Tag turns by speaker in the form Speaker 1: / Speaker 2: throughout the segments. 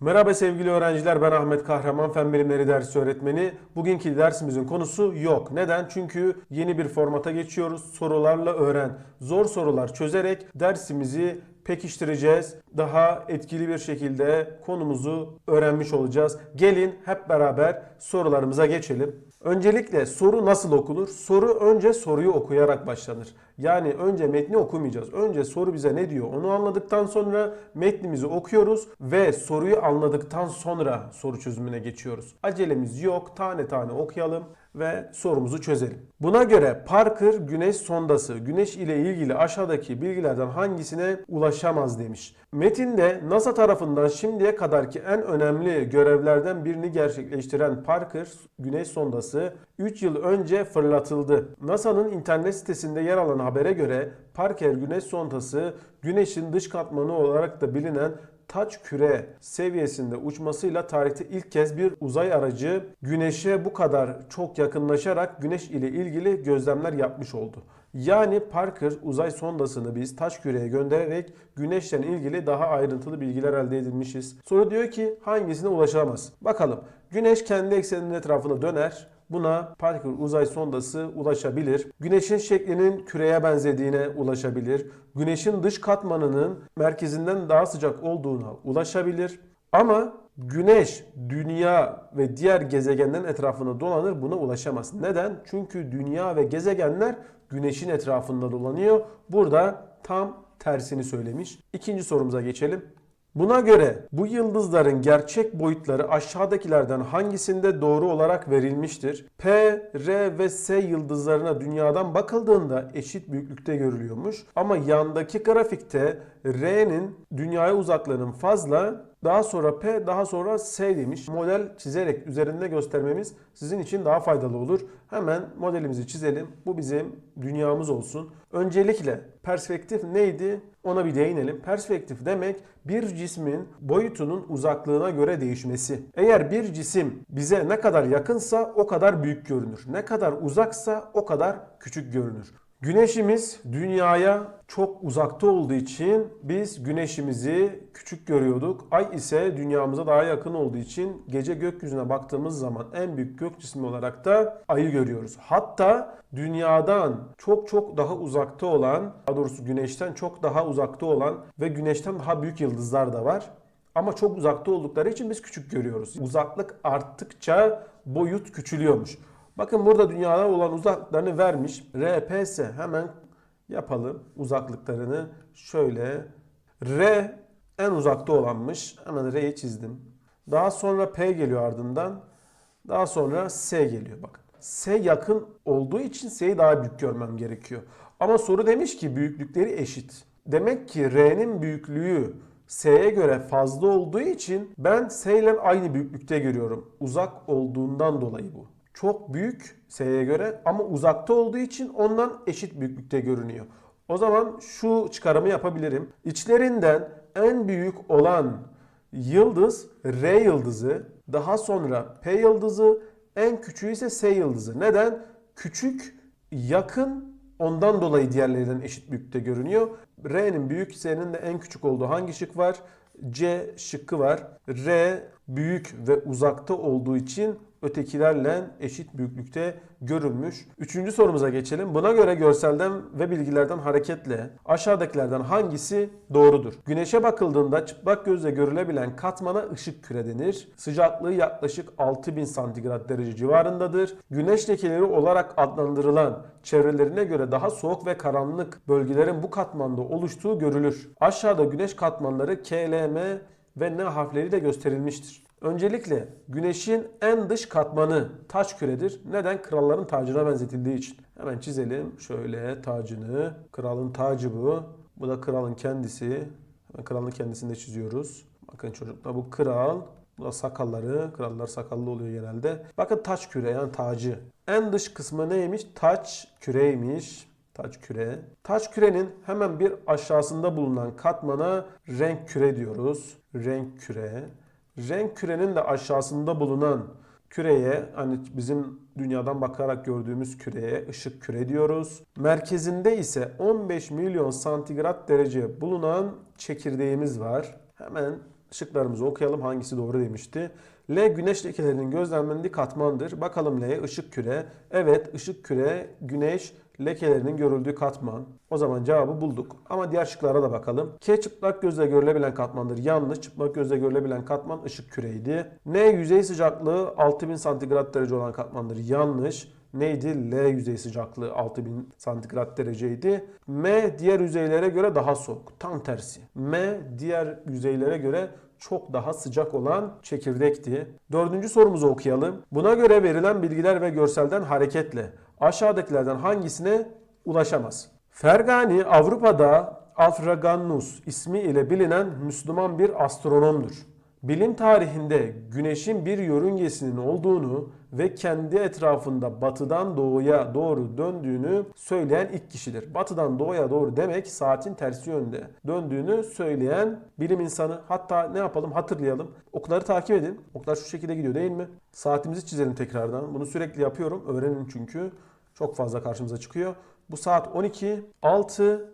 Speaker 1: Merhaba sevgili öğrenciler ben Ahmet Kahraman Fen Bilimleri Dersi Öğretmeni. Bugünkü dersimizin konusu yok. Neden? Çünkü yeni bir formata geçiyoruz. Sorularla öğren. Zor sorular çözerek dersimizi pekiştireceğiz. Daha etkili bir şekilde konumuzu öğrenmiş olacağız. Gelin hep beraber sorularımıza geçelim. Öncelikle soru nasıl okunur? Soru önce soruyu okuyarak başlanır. Yani önce metni okumayacağız. Önce soru bize ne diyor onu anladıktan sonra metnimizi okuyoruz ve soruyu anladıktan sonra soru çözümüne geçiyoruz. Acelemiz yok. Tane tane okuyalım ve sorumuzu çözelim. Buna göre Parker güneş sondası güneş ile ilgili aşağıdaki bilgilerden hangisine ulaşamaz demiş. Metinde NASA tarafından şimdiye kadarki en önemli görevlerden birini gerçekleştiren Parker güneş sondası 3 yıl önce fırlatıldı. NASA'nın internet sitesinde yer alan habere göre Parker güneş sondası güneşin dış katmanı olarak da bilinen taç küre seviyesinde uçmasıyla tarihte ilk kez bir uzay aracı güneşe bu kadar çok yakınlaşarak güneş ile ilgili gözlemler yapmış oldu. Yani Parker uzay sondasını biz taş küreye göndererek güneşle ilgili daha ayrıntılı bilgiler elde edilmişiz. Soru diyor ki hangisine ulaşamaz? Bakalım. Güneş kendi ekseninin etrafında döner. Buna Parker uzay sondası ulaşabilir. Güneşin şeklinin küreye benzediğine ulaşabilir. Güneşin dış katmanının merkezinden daha sıcak olduğuna ulaşabilir. Ama Güneş, Dünya ve diğer gezegenlerin etrafında dolanır buna ulaşamaz. Neden? Çünkü Dünya ve gezegenler Güneşin etrafında dolanıyor. Burada tam tersini söylemiş. İkinci sorumuza geçelim. Buna göre bu yıldızların gerçek boyutları aşağıdakilerden hangisinde doğru olarak verilmiştir? P, R ve S yıldızlarına dünyadan bakıldığında eşit büyüklükte görülüyormuş. Ama yandaki grafikte R'nin dünyaya uzaklığının fazla, daha sonra P, daha sonra S demiş. Model çizerek üzerinde göstermemiz sizin için daha faydalı olur. Hemen modelimizi çizelim. Bu bizim dünyamız olsun. Öncelikle perspektif neydi? Ona bir değinelim. Perspektif demek bir cismin boyutunun uzaklığına göre değişmesi. Eğer bir cisim bize ne kadar yakınsa o kadar büyük görünür. Ne kadar uzaksa o kadar küçük görünür. Güneşimiz dünyaya çok uzakta olduğu için biz güneşimizi küçük görüyorduk. Ay ise dünyamıza daha yakın olduğu için gece gökyüzüne baktığımız zaman en büyük gök cismi olarak da ayı görüyoruz. Hatta dünyadan çok çok daha uzakta olan, daha doğrusu güneşten çok daha uzakta olan ve güneşten daha büyük yıldızlar da var. Ama çok uzakta oldukları için biz küçük görüyoruz. Uzaklık arttıkça boyut küçülüyormuş. Bakın burada dünyada olan uzaklıklarını vermiş. RPS hemen yapalım uzaklıklarını. Şöyle R en uzakta olanmış. Hemen R'yi çizdim. Daha sonra P geliyor ardından. Daha sonra S geliyor bakın. S yakın olduğu için S'yi daha büyük görmem gerekiyor. Ama soru demiş ki büyüklükleri eşit. Demek ki R'nin büyüklüğü S'ye göre fazla olduğu için ben S ile aynı büyüklükte görüyorum. Uzak olduğundan dolayı bu çok büyük S'ye göre ama uzakta olduğu için ondan eşit büyüklükte görünüyor. O zaman şu çıkarımı yapabilirim. İçlerinden en büyük olan yıldız R yıldızı, daha sonra P yıldızı, en küçüğü ise S yıldızı. Neden? Küçük, yakın ondan dolayı diğerlerinden eşit büyüklükte görünüyor. R'nin büyük, S'nin de en küçük olduğu hangi şık var? C şıkkı var. R büyük ve uzakta olduğu için ötekilerle eşit büyüklükte görülmüş. Üçüncü sorumuza geçelim. Buna göre görselden ve bilgilerden hareketle aşağıdakilerden hangisi doğrudur? Güneşe bakıldığında çıplak gözle görülebilen katmana ışık küre denir. Sıcaklığı yaklaşık 6000 santigrat derece civarındadır. Güneş lekeleri olarak adlandırılan çevrelerine göre daha soğuk ve karanlık bölgelerin bu katmanda oluştuğu görülür. Aşağıda güneş katmanları K, L, M ve N harfleriyle gösterilmiştir. Öncelikle güneşin en dış katmanı taç küredir. Neden? Kralların tacına benzetildiği için. Hemen çizelim. Şöyle tacını. Kralın tacı bu. Bu da kralın kendisi. Kralın kendisini de çiziyoruz. Bakın çocuklar bu kral. Bu da sakalları. Krallar sakallı oluyor genelde. Bakın taç küre yani tacı. En dış kısmı neymiş? Taç küreymiş. Taç küre. Taç kürenin hemen bir aşağısında bulunan katmana renk küre diyoruz. Renk küre. Renk kürenin de aşağısında bulunan Küreye hani bizim dünyadan bakarak gördüğümüz küreye ışık küre diyoruz. Merkezinde ise 15 milyon santigrat derece bulunan çekirdeğimiz var. Hemen ışıklarımızı okuyalım hangisi doğru demişti. L güneş lekelerinin gözlemlendiği katmandır. Bakalım L ışık küre. Evet ışık küre güneş lekelerinin görüldüğü katman. O zaman cevabı bulduk. Ama diğer şıklara da bakalım. K çıplak gözle görülebilen katmandır. Yanlış. Çıplak gözle görülebilen katman ışık küreydi. N yüzey sıcaklığı 6000 santigrat derece olan katmandır. Yanlış. Neydi? L yüzey sıcaklığı 6000 santigrat dereceydi. M diğer yüzeylere göre daha soğuk. Tam tersi. M diğer yüzeylere göre çok daha sıcak olan çekirdekti. Dördüncü sorumuzu okuyalım. Buna göre verilen bilgiler ve görselden hareketle aşağıdakilerden hangisine ulaşamaz? Fergani Avrupa'da Alfraganus ismi ile bilinen Müslüman bir astronomdur. Bilim tarihinde güneşin bir yörüngesinin olduğunu ve kendi etrafında batıdan doğuya doğru döndüğünü söyleyen ilk kişidir. Batıdan doğuya doğru demek saatin tersi yönde döndüğünü söyleyen bilim insanı. Hatta ne yapalım hatırlayalım. Okları takip edin. Oklar şu şekilde gidiyor değil mi? Saatimizi çizelim tekrardan. Bunu sürekli yapıyorum. Öğrenin çünkü. Çok fazla karşımıza çıkıyor. Bu saat 12, 6,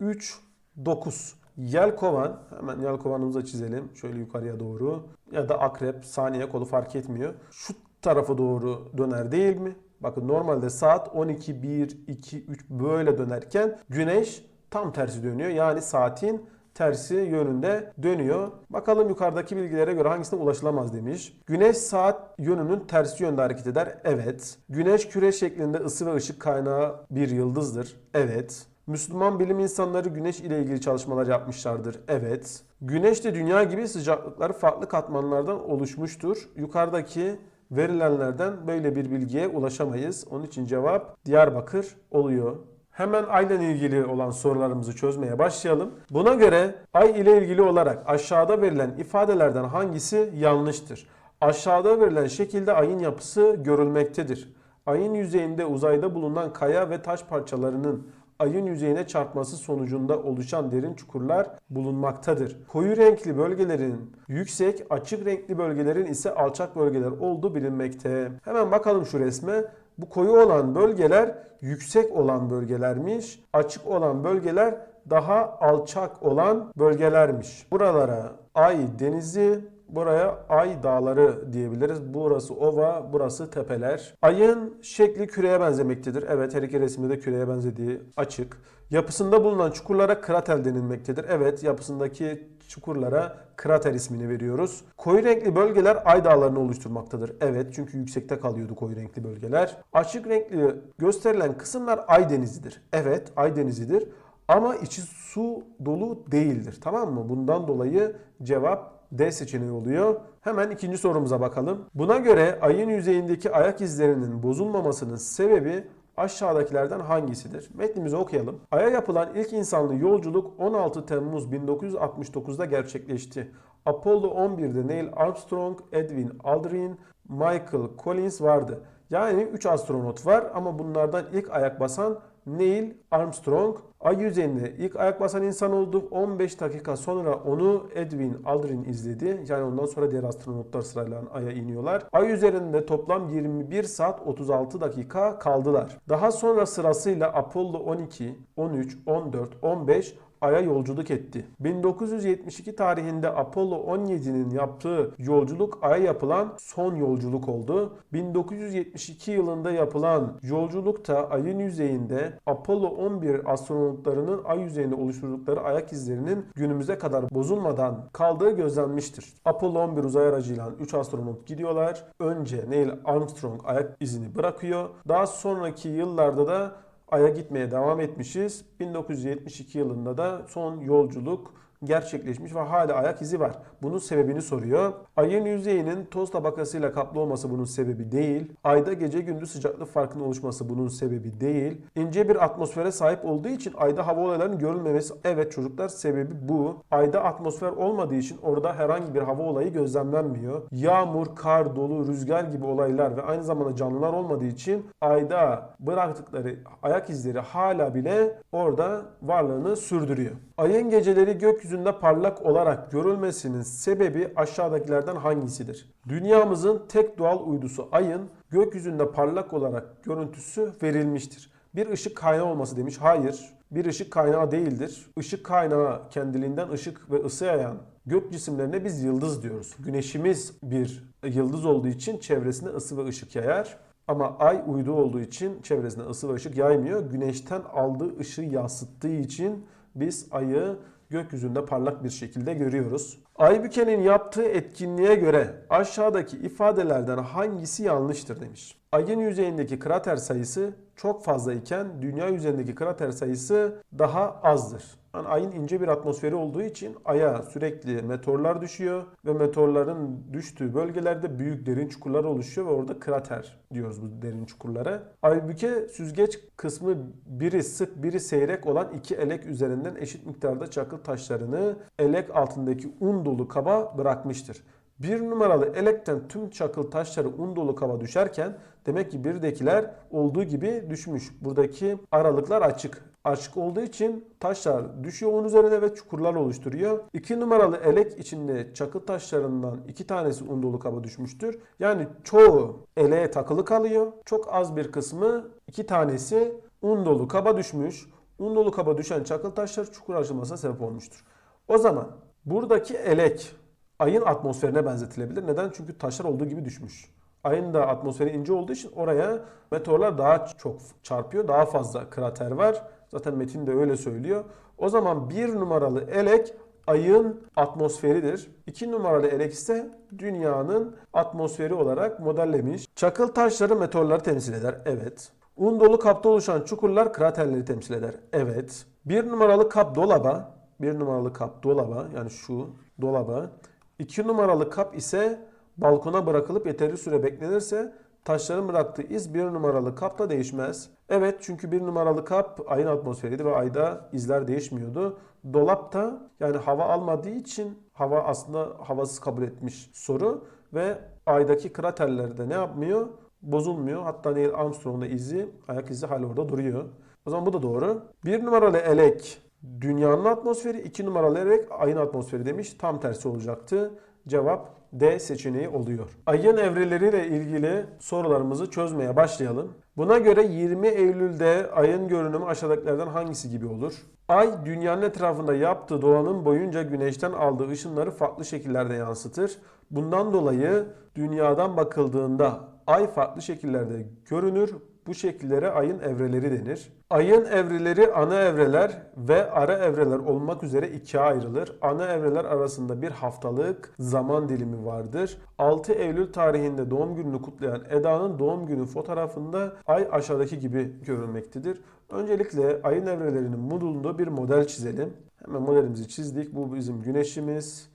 Speaker 1: 3, 9. Yelkovan, hemen yelkovanımızı çizelim. Şöyle yukarıya doğru. Ya da akrep, saniye kolu fark etmiyor. Şu tarafa doğru döner değil mi? Bakın normalde saat 12, 1, 2, 3 böyle dönerken güneş tam tersi dönüyor. Yani saatin tersi yönünde dönüyor. Bakalım yukarıdaki bilgilere göre hangisine ulaşılamaz demiş. Güneş saat yönünün tersi yönde hareket eder. Evet. Güneş küre şeklinde ısı ve ışık kaynağı bir yıldızdır. Evet. Müslüman bilim insanları güneş ile ilgili çalışmalar yapmışlardır. Evet. Güneş de dünya gibi sıcaklıkları farklı katmanlardan oluşmuştur. Yukarıdaki verilenlerden böyle bir bilgiye ulaşamayız. Onun için cevap Diyarbakır oluyor. Hemen ayla ilgili olan sorularımızı çözmeye başlayalım. Buna göre ay ile ilgili olarak aşağıda verilen ifadelerden hangisi yanlıştır? Aşağıda verilen şekilde ayın yapısı görülmektedir. Ayın yüzeyinde uzayda bulunan kaya ve taş parçalarının ayın yüzeyine çarpması sonucunda oluşan derin çukurlar bulunmaktadır. Koyu renkli bölgelerin yüksek, açık renkli bölgelerin ise alçak bölgeler olduğu bilinmekte. Hemen bakalım şu resme. Bu koyu olan bölgeler yüksek olan bölgelermiş. Açık olan bölgeler daha alçak olan bölgelermiş. Buralara Ay denizi, Buraya Ay Dağları diyebiliriz. Burası ova, burası tepeler. Ayın şekli küreye benzemektedir. Evet her iki resimde de küreye benzediği açık. Yapısında bulunan çukurlara krater denilmektedir. Evet yapısındaki çukurlara krater ismini veriyoruz. Koyu renkli bölgeler Ay Dağlarını oluşturmaktadır. Evet çünkü yüksekte kalıyordu koyu renkli bölgeler. Açık renkli gösterilen kısımlar Ay Denizi'dir. Evet Ay Denizi'dir. Ama içi su dolu değildir. Tamam mı? Bundan dolayı cevap D seçeneği oluyor. Hemen ikinci sorumuza bakalım. Buna göre ayın yüzeyindeki ayak izlerinin bozulmamasının sebebi aşağıdakilerden hangisidir? Metnimizi okuyalım. Ay'a yapılan ilk insanlı yolculuk 16 Temmuz 1969'da gerçekleşti. Apollo 11'de Neil Armstrong, Edwin Aldrin, Michael Collins vardı. Yani 3 astronot var ama bunlardan ilk ayak basan Neil Armstrong ay yüzeyinde ilk ayak basan insan oldu. 15 dakika sonra onu Edwin Aldrin izledi. Yani ondan sonra diğer astronotlar sırayla aya iniyorlar. Ay üzerinde toplam 21 saat 36 dakika kaldılar. Daha sonra sırasıyla Apollo 12, 13, 14, 15 Ay'a yolculuk etti. 1972 tarihinde Apollo 17'nin yaptığı yolculuk Ay'a yapılan son yolculuk oldu. 1972 yılında yapılan yolculukta Ay'ın yüzeyinde Apollo 11 astronotlarının Ay yüzeyinde oluşturdukları ayak izlerinin günümüze kadar bozulmadan kaldığı gözlenmiştir. Apollo 11 uzay aracıyla 3 astronot gidiyorlar. Önce Neil Armstrong ayak izini bırakıyor. Daha sonraki yıllarda da Ay'a gitmeye devam etmişiz. 1972 yılında da son yolculuk gerçekleşmiş ve hala ayak izi var. Bunun sebebini soruyor. Ayın yüzeyinin toz tabakasıyla kaplı olması bunun sebebi değil. Ayda gece gündüz sıcaklık farkının oluşması bunun sebebi değil. İnce bir atmosfere sahip olduğu için ayda hava olaylarının görülmemesi evet çocuklar sebebi bu. Ayda atmosfer olmadığı için orada herhangi bir hava olayı gözlemlenmiyor. Yağmur, kar, dolu, rüzgar gibi olaylar ve aynı zamanda canlılar olmadığı için ayda bıraktıkları ayak izleri hala bile orada varlığını sürdürüyor. Ayın geceleri gökyüzü gökyüzünde parlak olarak görülmesinin sebebi aşağıdakilerden hangisidir? Dünyamızın tek doğal uydusu Ay'ın gökyüzünde parlak olarak görüntüsü verilmiştir. Bir ışık kaynağı olması demiş. Hayır. Bir ışık kaynağı değildir. Işık kaynağı kendiliğinden ışık ve ısı yayan gök cisimlerine biz yıldız diyoruz. Güneşimiz bir yıldız olduğu için çevresine ısı ve ışık yayar. Ama ay uydu olduğu için çevresine ısı ve ışık yaymıyor. Güneşten aldığı ışığı yansıttığı için biz ayı gökyüzünde parlak bir şekilde görüyoruz. Aybüke'nin yaptığı etkinliğe göre aşağıdaki ifadelerden hangisi yanlıştır demiş. Ayın yüzeyindeki krater sayısı çok fazla iken dünya yüzeyindeki krater sayısı daha azdır. Yani ayın ince bir atmosferi olduğu için aya sürekli meteorlar düşüyor ve meteorların düştüğü bölgelerde büyük derin çukurlar oluşuyor ve orada krater diyoruz bu derin çukurlara. Aybüke süzgeç kısmı biri sık biri seyrek olan iki elek üzerinden eşit miktarda çakıl taşlarını elek altındaki un dolu kaba bırakmıştır. Bir numaralı elekten tüm çakıl taşları un dolu kaba düşerken demek ki birdekiler olduğu gibi düşmüş. Buradaki aralıklar açık. Açık olduğu için taşlar düşüyor onun üzerine ve çukurlar oluşturuyor. 2 numaralı elek içinde çakıl taşlarından iki tanesi un dolu kaba düşmüştür. Yani çoğu eleğe takılı kalıyor. Çok az bir kısmı iki tanesi un dolu kaba düşmüş. Un dolu kaba düşen çakıl taşları çukur açılmasına sebep olmuştur. O zaman buradaki elek ayın atmosferine benzetilebilir. Neden? Çünkü taşlar olduğu gibi düşmüş. Ayın da atmosferi ince olduğu için oraya meteorlar daha çok çarpıyor. Daha fazla krater var. Zaten metin de öyle söylüyor. O zaman bir numaralı elek ayın atmosferidir. İki numaralı elek ise dünyanın atmosferi olarak modellemiş. Çakıl taşları meteorları temsil eder. Evet. Un dolu kapta oluşan çukurlar kraterleri temsil eder. Evet. Bir numaralı kap dolaba, bir numaralı kap dolaba yani şu dolaba. İki numaralı kap ise balkona bırakılıp yeteri süre beklenirse taşların bıraktığı iz bir numaralı kapta değişmez. Evet çünkü bir numaralı kap ayın atmosferiydi ve ayda izler değişmiyordu. Dolapta yani hava almadığı için hava aslında havasız kabul etmiş soru ve aydaki kraterlerde ne yapmıyor? Bozulmuyor. Hatta Neil Armstrong'un da izi, ayak izi hala orada duruyor. O zaman bu da doğru. Bir numaralı elek dünyanın atmosferi, iki numaralı elek ayın atmosferi demiş. Tam tersi olacaktı. Cevap D seçeneği oluyor. Ayın evreleriyle ilgili sorularımızı çözmeye başlayalım. Buna göre 20 Eylül'de ayın görünümü aşağıdakilerden hangisi gibi olur? Ay dünyanın etrafında yaptığı dolanım boyunca güneşten aldığı ışınları farklı şekillerde yansıtır. Bundan dolayı dünyadan bakıldığında ay farklı şekillerde görünür. Bu şekillere ayın evreleri denir. Ayın evreleri ana evreler ve ara evreler olmak üzere ikiye ayrılır. Ana evreler arasında bir haftalık zaman dilimi vardır. 6 Eylül tarihinde doğum gününü kutlayan Eda'nın doğum günü fotoğrafında ay aşağıdaki gibi görülmektedir. Öncelikle ayın evrelerinin bulunduğu bir model çizelim. Hemen modelimizi çizdik. Bu bizim güneşimiz,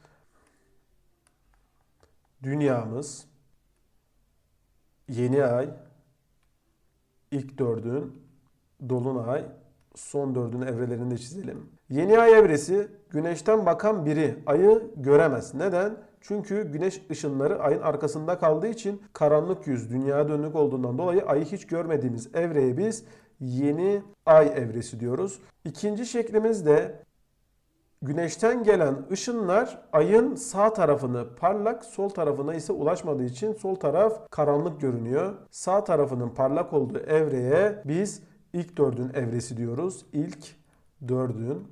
Speaker 1: dünyamız, yeni ay, ilk dördün, dolunay, son dördün evrelerini de çizelim. Yeni ay evresi güneşten bakan biri ayı göremez. Neden? Çünkü güneş ışınları ayın arkasında kaldığı için karanlık yüz dünyaya dönük olduğundan dolayı ayı hiç görmediğimiz evreye biz yeni ay evresi diyoruz. İkinci şeklimiz de Güneşten gelen ışınlar ayın sağ tarafını parlak, sol tarafına ise ulaşmadığı için sol taraf karanlık görünüyor. Sağ tarafının parlak olduğu evreye biz ilk dördün evresi diyoruz. İlk dördün.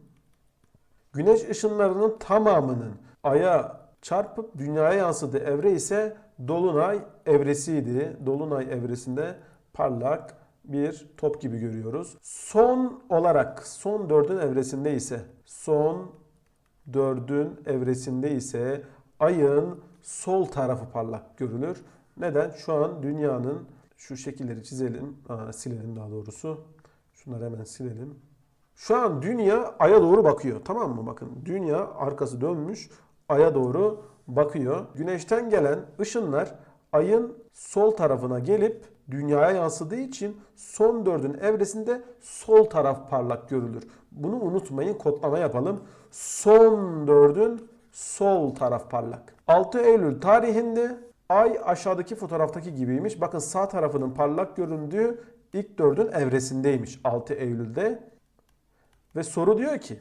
Speaker 1: Güneş ışınlarının tamamının aya çarpıp dünyaya yansıdığı evre ise dolunay evresiydi. Dolunay evresinde parlak bir top gibi görüyoruz. Son olarak son dördün evresinde ise son dördün evresinde ise ayın sol tarafı parlak görünür. Neden? Şu an dünyanın şu şekilleri çizelim. Aa, silelim daha doğrusu. Şunları hemen silelim. Şu an dünya aya doğru bakıyor. Tamam mı? Bakın dünya arkası dönmüş aya doğru bakıyor. Güneşten gelen ışınlar ayın sol tarafına gelip dünyaya yansıdığı için son dördün evresinde sol taraf parlak görülür. Bunu unutmayın kodlama yapalım. Son dördün sol taraf parlak. 6 Eylül tarihinde ay aşağıdaki fotoğraftaki gibiymiş. Bakın sağ tarafının parlak göründüğü ilk dördün evresindeymiş 6 Eylül'de. Ve soru diyor ki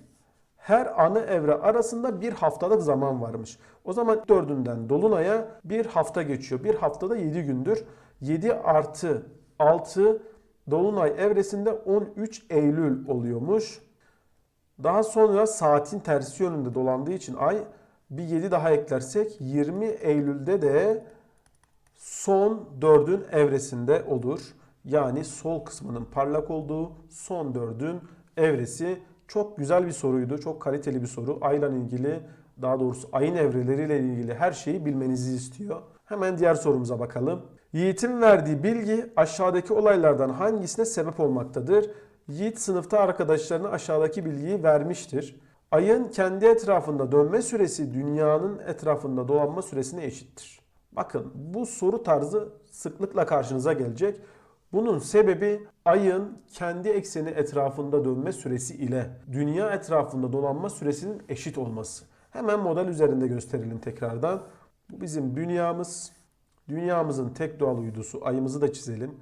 Speaker 1: Her ana evre arasında bir haftalık zaman varmış. O zaman dördünden Dolunay'a bir hafta geçiyor. Bir haftada 7 gündür. 7 artı 6 Dolunay evresinde 13 Eylül oluyormuş. Daha sonra saatin tersi yönünde dolandığı için ay bir 7 daha eklersek 20 Eylül'de de son dördün evresinde olur. Yani sol kısmının parlak olduğu son dördün evresi. Çok güzel bir soruydu. Çok kaliteli bir soru. Ayla ilgili daha doğrusu ayın evreleriyle ilgili her şeyi bilmenizi istiyor. Hemen diğer sorumuza bakalım. Yiğit'in verdiği bilgi aşağıdaki olaylardan hangisine sebep olmaktadır? Yiğit sınıfta arkadaşlarına aşağıdaki bilgiyi vermiştir. Ayın kendi etrafında dönme süresi dünyanın etrafında dolanma süresine eşittir. Bakın bu soru tarzı sıklıkla karşınıza gelecek. Bunun sebebi ayın kendi ekseni etrafında dönme süresi ile dünya etrafında dolanma süresinin eşit olması. Hemen model üzerinde gösterelim tekrardan. Bu bizim dünyamız. Dünyamızın tek doğal uydusu ayımızı da çizelim.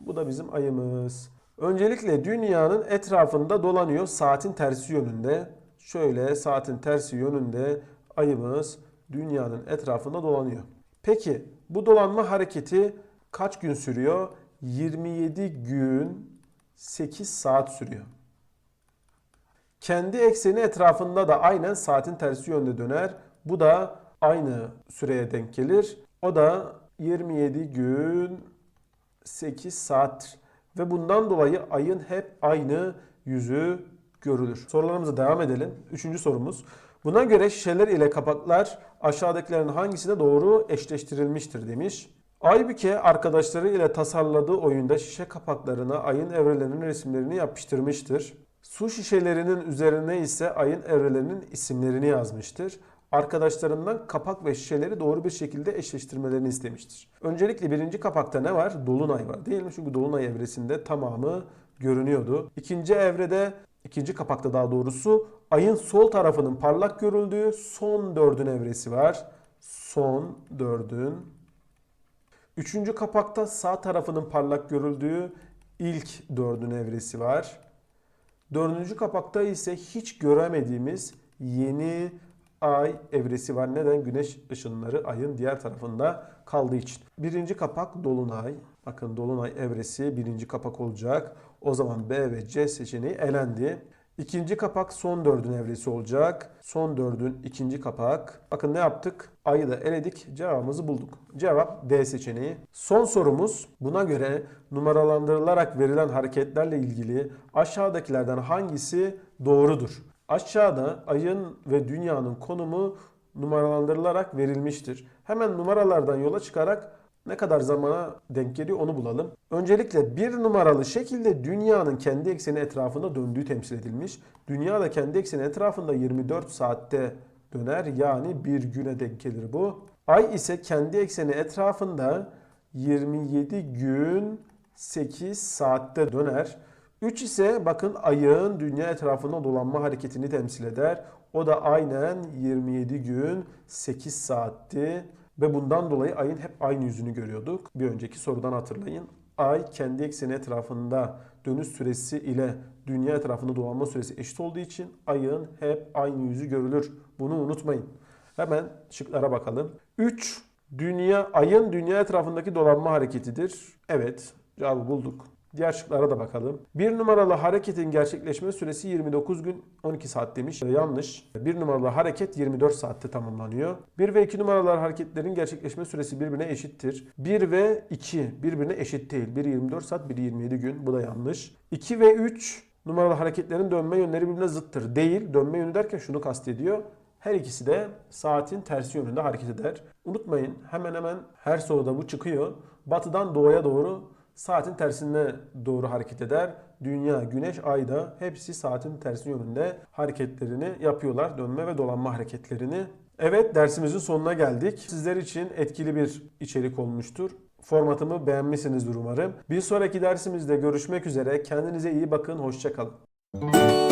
Speaker 1: Bu da bizim ayımız. Öncelikle dünyanın etrafında dolanıyor saatin tersi yönünde. Şöyle saatin tersi yönünde ayımız dünyanın etrafında dolanıyor. Peki bu dolanma hareketi kaç gün sürüyor? 27 gün 8 saat sürüyor. Kendi ekseni etrafında da aynen saatin tersi yönde döner. Bu da aynı süreye denk gelir. O da 27 gün 8 saattir. Ve bundan dolayı ayın hep aynı yüzü görülür. Sorularımıza devam edelim. Üçüncü sorumuz. Buna göre şişeler ile kapaklar aşağıdakilerin hangisine doğru eşleştirilmiştir demiş. Aybüke arkadaşları ile tasarladığı oyunda şişe kapaklarına ayın evrelerinin resimlerini yapıştırmıştır. Su şişelerinin üzerine ise ayın evrelerinin isimlerini yazmıştır. Arkadaşlarından kapak ve şişeleri doğru bir şekilde eşleştirmelerini istemiştir. Öncelikle birinci kapakta ne var? Dolunay var değil mi? Çünkü Dolunay evresinde tamamı görünüyordu. İkinci evrede, ikinci kapakta daha doğrusu ayın sol tarafının parlak görüldüğü son dördün evresi var. Son dördün Üçüncü kapakta sağ tarafının parlak görüldüğü ilk dördün evresi var. Dördüncü kapakta ise hiç göremediğimiz yeni ay evresi var. Neden? Güneş ışınları ayın diğer tarafında kaldığı için. Birinci kapak dolunay. Bakın dolunay evresi birinci kapak olacak. O zaman B ve C seçeneği elendi. İkinci kapak son dördün evresi olacak. Son dördün ikinci kapak. Bakın ne yaptık? Ayı da eledik. Cevabımızı bulduk. Cevap D seçeneği. Son sorumuz buna göre numaralandırılarak verilen hareketlerle ilgili aşağıdakilerden hangisi doğrudur? Aşağıda ayın ve dünyanın konumu numaralandırılarak verilmiştir. Hemen numaralardan yola çıkarak ne kadar zamana denk geliyor onu bulalım. Öncelikle bir numaralı şekilde dünyanın kendi ekseni etrafında döndüğü temsil edilmiş. Dünya da kendi ekseni etrafında 24 saatte döner yani bir güne denk gelir bu. Ay ise kendi ekseni etrafında 27 gün 8 saatte döner. 3 ise bakın ayın dünya etrafında dolanma hareketini temsil eder. O da aynen 27 gün 8 saatti. Ve bundan dolayı ayın hep aynı yüzünü görüyorduk. Bir önceki sorudan hatırlayın. Ay kendi ekseni etrafında dönüş süresi ile dünya etrafında dolanma süresi eşit olduğu için ayın hep aynı yüzü görülür. Bunu unutmayın. Hemen şıklara bakalım. 3. Dünya ayın dünya etrafındaki dolanma hareketidir. Evet, cevabı bulduk. Diğer şıklara da bakalım. Bir numaralı hareketin gerçekleşme süresi 29 gün 12 saat demiş. Ee, Yanlış. Bir numaralı hareket 24 saatte tamamlanıyor. 1 ve 2 numaralı hareketlerin gerçekleşme süresi birbirine eşittir. 1 ve 2 birbirine eşit değil. Biri 24 saat, biri 27 gün. Bu da yanlış. 2 ve 3 numaralı hareketlerin dönme yönleri birbirine zıttır. Değil. Dönme yönü derken şunu kastediyor. Her ikisi de saatin tersi yönünde hareket eder. Unutmayın hemen hemen her soruda bu çıkıyor. Batıdan doğuya doğru saatin tersine doğru hareket eder. Dünya, güneş, ay da hepsi saatin tersi yönünde hareketlerini yapıyorlar. Dönme ve dolanma hareketlerini. Evet dersimizin sonuna geldik. Sizler için etkili bir içerik olmuştur. Formatımı beğenmişsinizdir umarım. Bir sonraki dersimizde görüşmek üzere. Kendinize iyi bakın. Hoşçakalın.